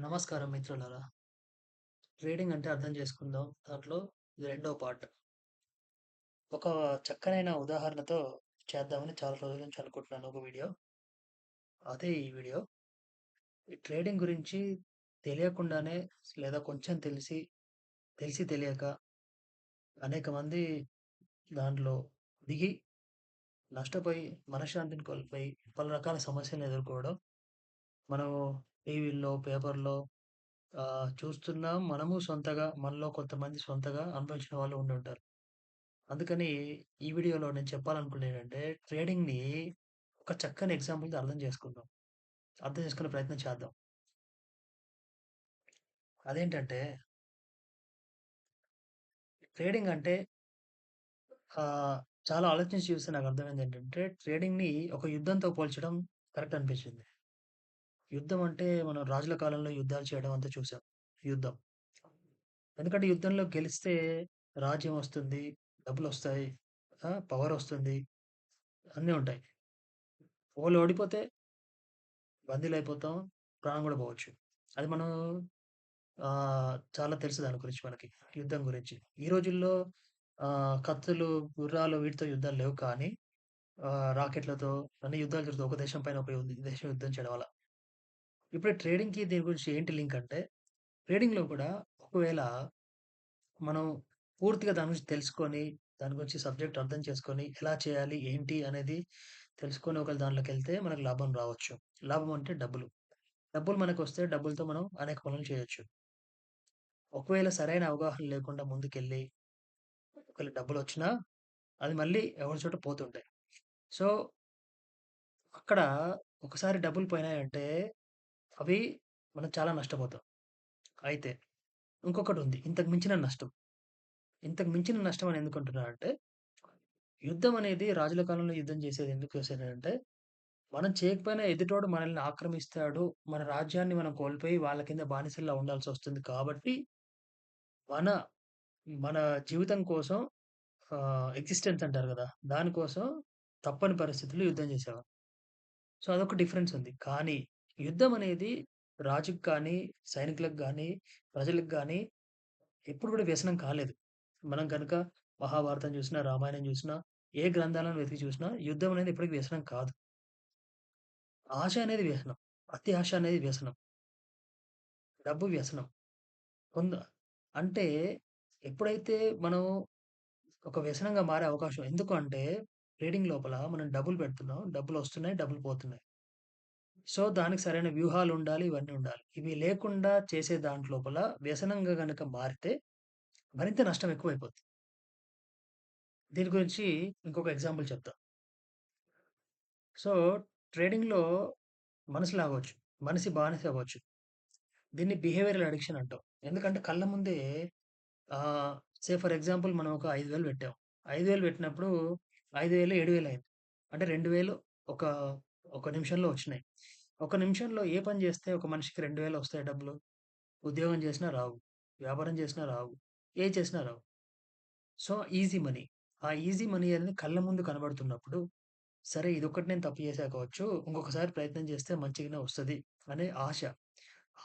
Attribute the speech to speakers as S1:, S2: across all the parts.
S1: నమస్కారం మిత్రులారా. ట్రేడింగ్ అంటే అర్థం చేసుకుందాం. దాంట్లో ఇది రెండో పార్ట్. ఒక చక్కనైన ఉదాహరణతో చేద్దామని చాలా రోజుల నుంచి అనుకుంటున్నాను ఒక వీడియో. అదే ఈ వీడియో. ఈ ట్రేడింగ్ గురించి తెలియకుండానే లేదా కొంచెం తెలిసి, తెలిసి తెలియక అనేక మంది దాంట్లో దిగి నష్టపోయి, మనశ్శాంతిని కోల్పోయి, పలు రకాల సమస్యలను ఎదుర్కోవడం మనం టీవీల్లో, పేపర్‌లో ఆహ్, మనము సొంతగా మనలో కొంతమంది సొంతగా అనుభవించిన వాళ్ళు ఉండుంటారు. అందుకని ఈ వీడియోలో నేను చెప్పాలనుకునేదేంటంటే ట్రేడింగ్‌ని ఒక చక్కని ఎగ్జాంపుల్‌తో అర్థం చేసుకుందాం. అర్థం చేసుకునే ప్రయత్నం చేద్దాం. అదేంటంటే ట్రేడింగ్ అంటే ఆహ్, చాలా ఆలోచించి చూస్తే నాకు అర్థమైంది ఏంటంటే ట్రేడింగ్‌ని ఒక యుద్ధంతో పోల్చడం కరెక్ట్ అనిపించింది. యుద్ధం అంటే మనం రాజుల కాలంలో యుద్ధాలు చేయడం అంతా చూసాం. యుద్ధం. ఎందుకంటే యుద్ధంలో గెలిస్తే రాజ్యం వస్తుంది, డబ్బులు వస్తాయి పవర్ వస్తుంది అన్నీ ఉంటాయి. ఒకవేళ ఓడిపోతే బందీలు అయిపోతాం ప్రాణం కూడా పోవచ్చు. అది మనం చాలా తెలుసు దాని గురించి మనకి. యుద్ధం గురించి. ఈ రోజుల్లో కత్తులు, గుర్రాలు వీటితో యుద్ధాలు లేవు కానీ రాకెట్‌లతో అన్ని యుద్ధాలు జరుగుతాయి. ఒక దేశం పైన ఒక దేశం యుద్ధం చేయడం వల్ల. ఇప్పుడు ట్రేడింగ్‌కి దీని గురించి ఏంటి లింక్ అంటే ట్రేడింగ్‌లో కూడా ఒకవేళ మనం పూర్తిగా దాని గురించి తెలుసుకొని, దాని గురించి సబ్జెక్ట్ అర్థం చేసుకొని, ఎలా చేయాలి, ఏంటి అనేది తెలుసుకొని ఒకవేళ దాంట్లోకి వెళ్తే మనకు లాభం రావచ్చు. లాభం అంటే డబ్బులు. డబ్బులు మనకు వస్తే డబ్బులతో మనం అనేక పనులు చేయొచ్చు. ఒకవేళ సరైన అవగాహన లేకుండా ముందుకెళ్ళి, ఒకవేళ డబ్బులు వచ్చినా అది మళ్ళీ ఎవరి చోట పోతుంటాయి. సో, అక్కడ ఒకసారి డబ్బులు పోయినాయంటే అవి మనం చాలా నష్టపోతాం. అయితే ఇంకొకటి ఉంది ఇంతకు మించిన నష్టం. ఇంతకు మించిన నష్టం అని ఎందుకంటున్నానంటే, యుద్ధం అనేది రాజుల కాలంలో యుద్ధం చేసేది ఎందుకు చేసేదంటే, మనం చేయకపోయినా ఎదుటోడు మనల్ని ఆక్రమిస్తాడు. మన రాజ్యాన్ని మనం కోల్పోయి వాళ్ళ కింద బానిసల్లా ఉండాల్సి వస్తుంది కాబట్టి, మన మన జీవితం కోసం ఎగ్జిస్టెన్స్ అంటారు కదా దానికోసం తప్పని పరిస్థితుల్లో యుద్ధం చేసేవారు. సో, అదొక డిఫరెన్స్ ఉంది. కానీ యుద్ధం అనేది రాజుకి కానీ, సైనికులకు గానీ, ప్రజలకు గానీ ఎప్పుడు కూడా వ్యసనం కాలేదు. మనం కనుక మహాభారతం చూసినా, రామాయణం చూసినా, ఏ గ్రంథాలను వెతికి చూసినా యుద్ధం అనేది ఎప్పటికి వ్యసనం కాదు. ఆశ అనేది వ్యసనం. అతి ఆశ అనేది వ్యసనం. డబ్బు వ్యసనం. కొంద అంటే ఎప్పుడైతే మనం ఒక వ్యసనంగా మారే అవకాశం ఎందుకు అంటే ట్రేడింగ్ లోపల మనం డబ్బులు పెడుతున్నాం. డబ్బులొస్తున్నాయి, డబ్బులు పోతున్నాయి. సో, దానికి సరైన వ్యూహాలు ఉండాలి ఇవన్నీ ఉండాలి. ఇవి లేకుండా చేసే దాంట్లోపల వ్యసనంగా కనుక మారితే మరింత నష్టం ఎక్కువైపోద్ది. దీని గురించి ఇంకొక ఎగ్జాంపుల్ చెప్తా. సో, ట్రేడింగ్‌లో మనిషి లాగొచ్చు. మనిషి బానిస అవ్వచ్చు. దీన్ని బిహేవియరల్ అడిక్షన్ అంటాం. ఎందుకంటే కళ్ళ ముందే ఆహ్, సే ఫర్ ఎగ్జాంపుల్ మనం ఒక 5,000 పెట్టాం. 5,000 పెట్టినప్పుడు 5,000 7,000 అయింది. అంటే 2,000 ఒక, ఒక నిమిషంలో వచ్చినాయి. ఒక నిమిషంలో ఏ పని చేస్తే ఒక మనిషికి 2,000 వస్తాయి డబ్బులు? ఉద్యోగం చేసినా రావు. వ్యాపారం చేసినా రావు. ఏ చేసినా రావు. So, easy money. ఆ ఈజీ మనీ అనేది కళ్ళ ముందు కనబడుతున్నప్పుడు, సరే ఇదొక్కటి నేను తప్పు చేశా కావచ్చు. ఇంకొకసారి ప్రయత్నం చేస్తే మంచిగానే వస్తుంది అనే ఆశ.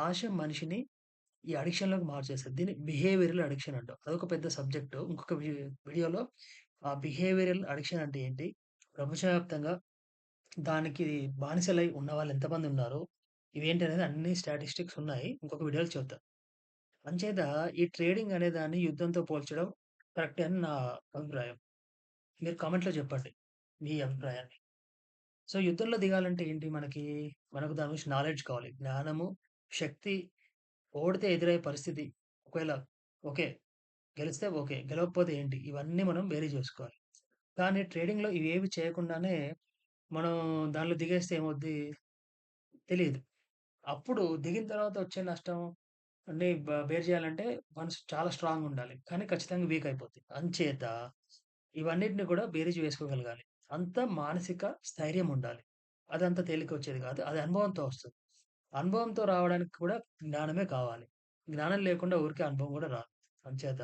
S1: ఆశ మనిషిని ఈ అడిక్షన్‌లోకి మార్చేస్తుంది దీన్ని బిహేవియరల్ అడిక్షన్ అంటాం. అదొక పెద్ద సబ్జెక్టు. ఇంకొక వీడియోలో ఆ బిహేవియరల్ అడిక్షన్ అంటే ఏంటి? ప్రపంచవ్యాప్తంగా దానికి బానిసలై ఉన్న వాళ్ళు ఎంతమంది ఉన్నారో ఇవేంటి అనేది అన్ని స్టాటిస్టిక్స్ ఉన్నాయి. ఇంకొక వీడియోలో చెప్తా. అంచేత ఈ ట్రేడింగ్ అనే దాన్ని యుద్ధంతో పోల్చడం కరెక్టే అని నా అభిప్రాయం. మీరు కామెంట్‌లో చెప్పండి మీ అభిప్రాయాన్ని. సో, యుద్ధంలో దిగాలంటే ఏంటి మనకి? మనకు దాని గురించి నాలెడ్జ్ కావాలి. జ్ఞానము, శక్తి, ఓడితే ఎదురయ్యే పరిస్థితి. ఒకవేళ ఓకే. గెలిస్తే ఓకే. గెలవకపోతే ఏంటి? ఇవన్నీ మనం వేరే చేసుకోవాలి కానీ ట్రేడింగ్‌లో ఇవేవి చేయకుండానే మనం దానిలో దిగేస్తే ఏమవుద్ది? తెలీదు. అప్పుడు దిగిన తర్వాత వచ్చే నష్టం అన్ని బ బేర్ చేయాలంటే మనసు చాలా స్ట్రాంగ్ ఉండాలి. కానీ ఖచ్చితంగా వీక్ అయిపోద్ది. అంచేత ఇవన్నిటిని కూడా బేరీజు వేసుకోగలగాలి. అంత మానసిక స్థైర్యం ఉండాలి. అదంత తేలిక వచ్చేది కాదు. అది అనుభవంతో వస్తది. అనుభవంతో రావడానికి కూడా జ్ఞానమే కావాలి. జ్ఞానం లేకుండా ఊరికే అనుభవం కూడా రాదు. అంచేత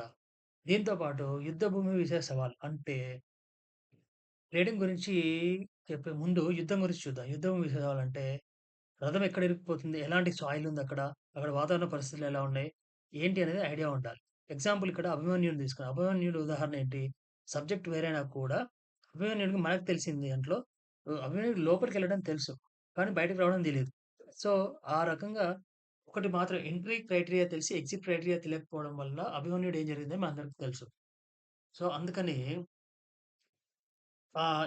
S1: దీంతో పాటు యుద్ధ భూమి విజయ సవాల్ అంటే ట్రేడింగ్ గురించి చెప్పే ముందు యుద్ధం గురించి చూద్దాం. యుద్ధం విజయ రథం ఎక్కడ ఇరిగిపోతుంది ఎలాంటి సాయిల్ ఉంది అక్కడ అక్కడ వాతావరణ పరిస్థితులు ఎలా ఉన్నాయి? ఏంటి అనేది ఐడియా ఉండాలి. ఎగ్జాంపుల్ ఇక్కడ అభిమన్యుని తీసుకుందాం. అభిమన్యుడు ఉదాహరణ ఏంటి? సబ్జెక్ట్ వేరైనా కూడా అభిమన్యుడికి మనకు తెలిసింది దాంట్లో ఆహ్, లోపలికి వెళ్ళడం తెలుసు. కానీ బయటకు రావడం తెలియదు సో, ఆ రకంగా ఒకటి మాత్రం ఎంట్రీ క్రైటీరియా తెలిసి ఎగ్జిట్ క్రైటీరియా తెలియకపోవడం వల్ల అభిమన్యుడు ఏం జరిగిందో మనందరికీ తెలుసు. సో, అందుకని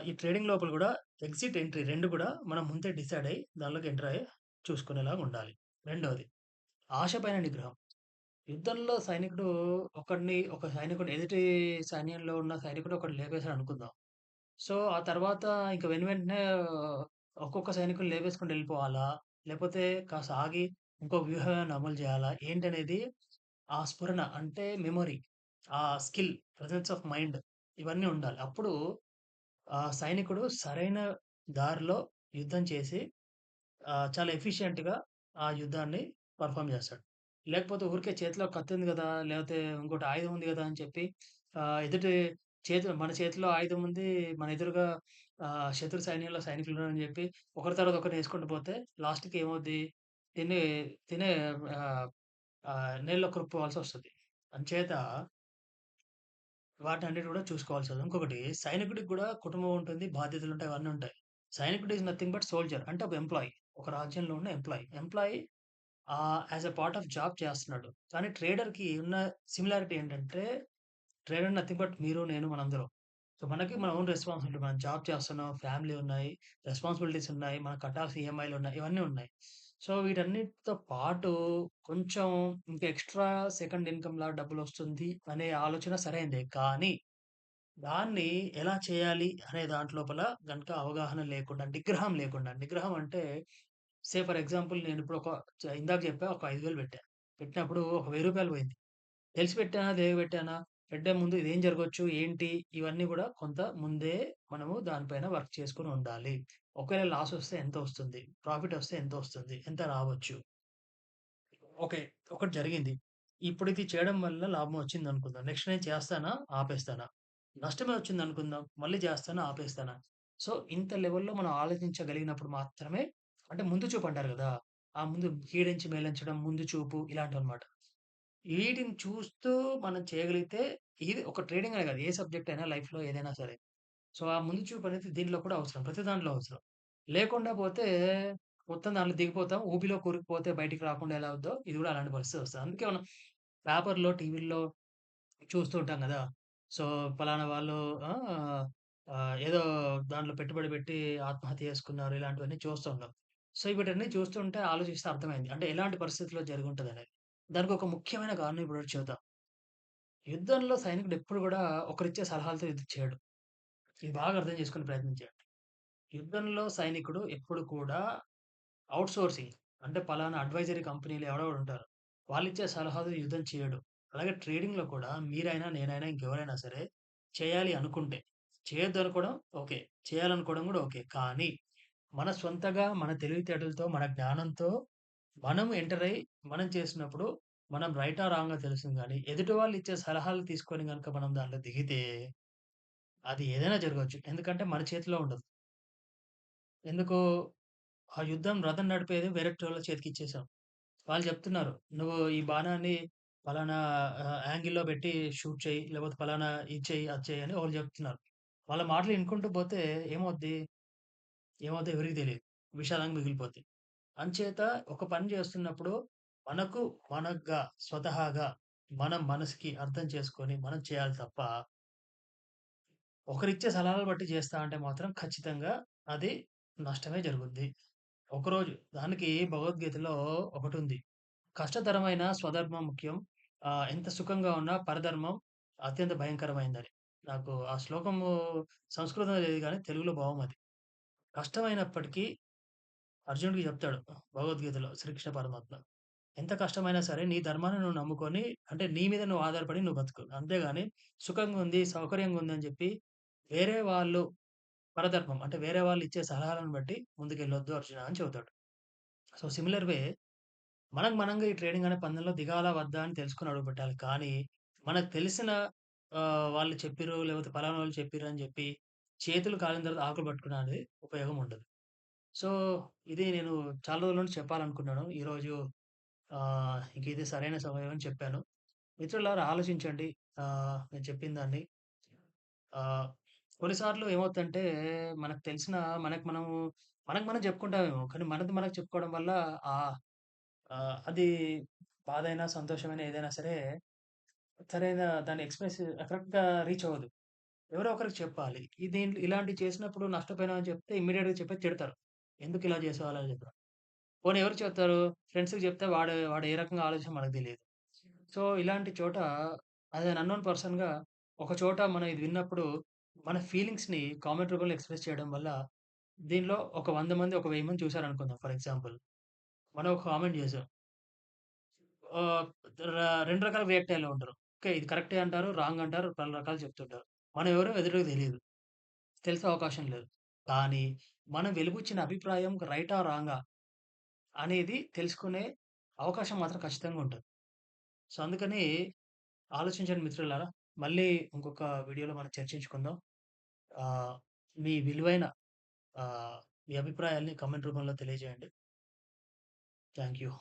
S1: ఈ ట్రేడింగ్ లోపల కూడా ఎగ్జిట్, ఎంట్రీ రెండు కూడా మనం ముందే డిసైడ్ అయ్యి దానిలోకి ఎంటర్ అయ్యి చూసుకునేలాగా ఉండాలి. రెండవది ఆశ పైన నిగ్రహం. యుద్ధంలో సైనికుడు ఒకడిని ఒక సైనికుడు ఎదుటి సైన్యంలో ఉన్న సైనికుడు ఒకడిని లేపేశాడు అనుకుందాం. సో, ఆ తర్వాత ఇంక వెను వెంటనే ఒక్కొక్క సైనికుని లేపేసుకుని వెళ్ళిపోవాలా లేకపోతే కాస్త ఆగి ఇంకో వ్యూహాన్ని అమలు చేయాలా? ఏంటనేది ఆ స్ఫురణ అంటే మెమొరీ ఆ స్కిల్, ప్రెజెన్స్ ఆఫ్ మైండ్ ఇవన్నీ ఉండాలి. అప్పుడు ఆ సైనికుడు సరైన దారిలో యుద్ధం చేసి చాలా ఎఫిషియంట్‌గా ఆ యుద్ధాన్ని పర్ఫామ్ చేస్తాడు. లేకపోతే ఊరికే చేతిలో కత్తుంది కదా లేకపోతే ఇంకోటి ఆయుధం ఉంది కదా అని చెప్పి ఎదుటి చేతి మన చేతిలో ఆయుధం ఉంది. మన ఎదురుగా శత్రు సైన్యంలో అని చెప్పి ఒకరి తర్వాత ఒకరిని వేసుకుంటూ పోతే లాస్ట్‌కి ఏమవుద్ది? తినే తినే ఆహ్, ఆహ్, వస్తుంది కొట్టుకుపోవాల్సొస్తది. అంచేత వాటన్నిటిని కూడా చూసుకోవాల్సొస్తది. ఇంకొకటి సైనికుడికి కూడా కుటుంబం ఉంటుంది, బాధ్యతలు ఉంటాయి అవన్నీ ఉంటాయి. సైనికుడు ఈజ్ నథింగ్ బట్ సోల్జర్. అంటే ఒక ఎంప్లాయీ. ఒక రాజ్యంలో ఉన్న employee. Employee as as part of job చేస్తున్నాడు. కానీ ట్రేడర్‌కి ఉన్న సిమిలారిటీ ఏంటంటే ట్రేడర్ నథింగ్ బట్ మీరు, నేను, మనందరం. సో, మనకి మన ఓన్ రెస్పాన్సిబిలిటీ. మనం జాబ్ చేస్తున్నాం, ఫ్యామిలీ ఉన్నాయి, రెస్పాన్సిబిలిటీస్ ఉన్నాయి, మనం కట్టాల్సిన ఈఎంఐలున్నాయి, ఇవన్నీ ఉన్నాయి. సో, వీటన్నిటితో పాటు కొంచెం ఇంకా ఎక్స్‌ట్రా సెకండ్ ఇన్‌కమ్‌లాగా డబ్బులొస్తుంది అనే ఆలోచన సరైందే. కానీ దాన్ని ఎలా చేయాలి అనే దాంట్లోపల గనక అవగాహన లేకుండా, నిగ్రహం లేకుండా నిగ్రహం అంటే సే ఫర్ ఎగ్జాంపుల్ నేనిప్పుడు ఒక చ ఇందాక చెప్పా ఒక 5,000 పెట్టా. పెట్టినప్పుడు ఒక రూ. 1000 పోయింది. తెలిసి పెట్టానా? తెలియక పెట్టానా? పెట్టే ముందు ఇదేం జరగొచ్చు? ఏంటి? ఇవన్నీ గూడా కొంత ముందే మనము దానిపైన వర్క్ చేసుకొని ఉండాలి. ఒకవేళ లాస్ వస్తే ఎంత వస్తుంది ప్రాఫిట్ వస్తే ఎంత వస్తుంది ఎంత రావచ్చు? ఓకే. ఒకటి జరిగింది. ఇప్పుడు ఇది చేయడం వల్ల లాభం వచ్చింది అనుకుందాం నెక్స్ట్ నేను చేస్తానా? ఆపేస్తానా? నష్టమే వచ్చింది అనుకుందాం మళ్ళీ చేస్తానా? ఆపేస్తానా? సో, ఇంత లెవెల్‌లో మనం ఆలోచించగలిగినప్పుడు మాత్రమే అంటే ముందు చూపు అంటారు కదా ఆ ముందు కీడించి మేలించడం, ముందు చూపు ఇలాంటివన్నమాట. వీటిని చూస్తూ మనం చేయగలిగితే ఇది ఒక ట్రేడింగ్ అనే కాదు. ఏ సబ్జెక్ట్ అయినా లైఫ్‌లో ఏదైనా సరే. సో, ఆ ముందు చూపు అనేది దీనిలో కూడా అవసరం. ప్రతి దాంట్లో అవసరం. లేకుండా పోతే మొత్తం దాంట్లో దిగిపోతాం. ఊబిలో కూరుకుపోతే బయటికి రాకుండా ఎలా అవుద్దో ఇది కూడా అలాంటి పరిస్థితి వస్తది. అందుకే మనం పేపర్‌లో, టీవీల్లో చూస్తూ ఉంటాం గదా! సో, పలానా వాళ్ళు ఆహ్, ఏదో దాంట్లో పెట్టుబడి పెట్టి ఆత్మహత్య చేసుకున్నారు. ఇలాంటివన్నీ చూస్తూ ఉంటాం. సో, వీటన్నీ చూస్తుంటే ఆలోచిస్తే అర్థమైంది. అంటే ఎలాంటి పరిస్థితిలో జరిగుంటదనేది. ఒక ముఖ్యమైన కారణం ఇప్పుడు చెబుతా. యుద్ధంలో సైనికుడు ఎప్పుడు గూడా ఒకరిచ్చే సలహాలతో యుద్ధం చేయడు. ఇది బాగా అర్థం చేసుకునే ప్రయత్నం చేయండి. యుద్ధంలో సైనికుడు ఎప్పుడు కూడా ఔట్‌సోర్సింగ్ అంటే పలానా అడ్వైజరీ కంపెనీలు ఎవరో వాళ్ళు ఇచ్చే సలహాలు యుద్ధం చేయడు. అలాగే ట్రేడింగ్‌లో కూడా మీరైనా, నేనైనా ఇంకెవరైనా సరే చేయాలి అనుకుంటే, చేయొద్దనుకోవడం ఓకే. చేయాలనుకోవడం కూడా ఓకే. కానీ మన సొంతగా మన తెలివితేటలతో, మన జ్ఞానంతో మనం ఎంటర్ అయ్యి మనం చేసినప్పుడు మనం రైటా, రాంగ్గా తెలుస్తుంది కానీ ఎదుటి వాళ్ళు ఇచ్చే సలహాలు తీసుకొని కనుక మనం దాంట్లో దిగితే అది ఏదైనా జరగొచ్చు. ఎందుకంటే మన చేతిలో ఉండదు. ఎందుకు ఆ యుద్ధం రథం నడిపేది వేరేటోళ్ళ చేతికిచ్చేసాం. వాళ్ళు చెప్తున్నారు. "నువ్వు ఈ బాణాన్ని పలానా ఆహ్, యాంగిల్‌లో పెట్టి షూట్ చెయ్యి. లేకపోతే పలానా ఇది చెయ్యి, అది చెయ్యి" అని వాళ్ళు చెప్తున్నారు. వాళ్ళ మాటలు ఇనుకుంటూ పోతే ఏమవుద్ది? ఏమవుద్దో ఎవరికీ తెలీదు. విషాదంగా మిగిలిపోద్ది. అంచేత ఒక పని చేస్తున్నప్పుడు మనకు మనగ్గా స్వతహాగా మన మనసుకి అర్థం చేసుకొని మనం చేయాలి తప్ప ఒకరిచ్చే సలహాలు బట్టి చేస్తా అంటే మాత్రం ఖచ్చితంగా అది నష్టమే జరుగుద్ది. ఒకరోజు దానికి భగవద్గీతలో ఒకటుంది. కష్టతరమైన స్వధర్మం ముఖ్యం. ఎంత సుఖంగా ఉన్నా పరధర్మం అత్యంత భయంకరమైందని. నాకు ఆ శ్లోకము సంస్కృతం లేదు కానీ తెలుగులో భావం అది. కష్టమైనప్పటికీ అర్జునుడికి చెప్తాడు భగవద్గీతలో శ్రీకృష్ణ పరమాత్మ. ఎంత కష్టమైనా సరే నీ ధర్మాన్ని నువ్వు నమ్ముకొని అంటే నీ మీద నువ్వు ఆధారపడి నువ్వు బతుకు. అంతేగాని సుఖంగా ఉంది, సౌకర్యంగా ఉందని చెప్పి వేరే వాళ్ళు పరధర్మం అంటే వేరే వాళ్ళు ఇచ్చే సలహాలను బట్టి ముందుకెళ్ళొద్దు అర్జున అని చెబుతాడు. సో, సిమిలర్ వే మనకు మనంగా ఈ ట్రేడింగ్ అనే పందెంలో దిగాలా? వద్దా? అని తెలుసుకొని అడుగుపెట్టాలి. కానీ మనకు తెలిసిన ఆహ్, వాళ్ళు చెప్పిర్రు లేకపోతే పలానా వాళ్ళు చెప్పిర్రు అని చెప్పి చేతులు కాలిన తర్వాత ఆకులు పట్టుకునేది ఉపయోగం ఉండదు. సో, ఇది నేను చాలా రోజుల నుండి చెప్పాలనుకున్నాను. ఈరోజు ఆహ్, ఇంక ఇది సరైన సమయం అని చెప్పాను. మిత్రులారా ఆలోచించండి. ఆహ్, నేను చెప్పిన దాన్ని. ఆహ్, కొన్నిసార్లు ఏమవుతుందంటే మనకు తెలిసిన మనకు మనం మనకు మనం చెప్పుకుంటామేమో. కానీ మనది మనకు చెప్పుకోవడం వల్ల ఆ ఆహ్, అది బాధైనా, సంతోషమైనా ఏదైనా సరే సరైన దాన్ని ఎక్స్‌ప్రెస్ కరెక్ట్‌గా రీచ్ అవ్వదు. ఎవరో ఒకరికి చెప్పాలి. ఇది ఇలాంటివి చేసినప్పుడు నష్టపోయినా అని చెప్తే ఇమ్మీడియేట్‌గా చెప్పి తిడతారు. ఎందుకు చేసావు అలా చెప్పారు. పోనీ ఎవరు చెప్తారు? ఫ్రెండ్స్‌కి చెప్తే వాడు వాడు ఏ రకంగా ఆలోచన మనకు తెలియదు సో, ఇలాంటి చోట అది అన్‌నోన్ పర్సన్‌గా ఒక చోట మనం ఇది విన్నప్పుడు మన ఫీలింగ్స్‌ని కామెంట్ రూపంలో ఎక్స్‌ప్రెస్ చేయడం వల్ల దీనిలో ఒక 100 మంది, ఒక 1000 మంది చూసారనుకుందాం ఫర్ ఎగ్జాంపుల్. మనం ఒక కామెంట్ చేసాం. ఆహ్, ర 2 రకాలుగా రియాక్ట్ అయ్యేలా ఉంటారు. ఓకే. ఇది కరెక్టే అంటారు, రాంగ్ అంటారు, పలు రకాలు చెప్తుంటారు. మనం ఎవరో ఎదురుగా తెలీదు. తెలిసే అవకాశం లేదు. కానీ మనం వెలిబుచ్చిన అభిప్రాయం రైటా? రాంగా? అనేది తెలుసుకునే అవకాశం మాత్రం ఖచ్చితంగా ఉంటది. సో, అందుకని ఆలోచించండి మిత్రులారా. మళ్ళీ ఇంకొక వీడియోలో మనం చర్చించుకుందాం. ఆహ్, మీ విలువైన ఆహ్, మీ అభిప్రాయాల్ని కామెంట్ రూపంలో తెలియజేయండి. Thank you.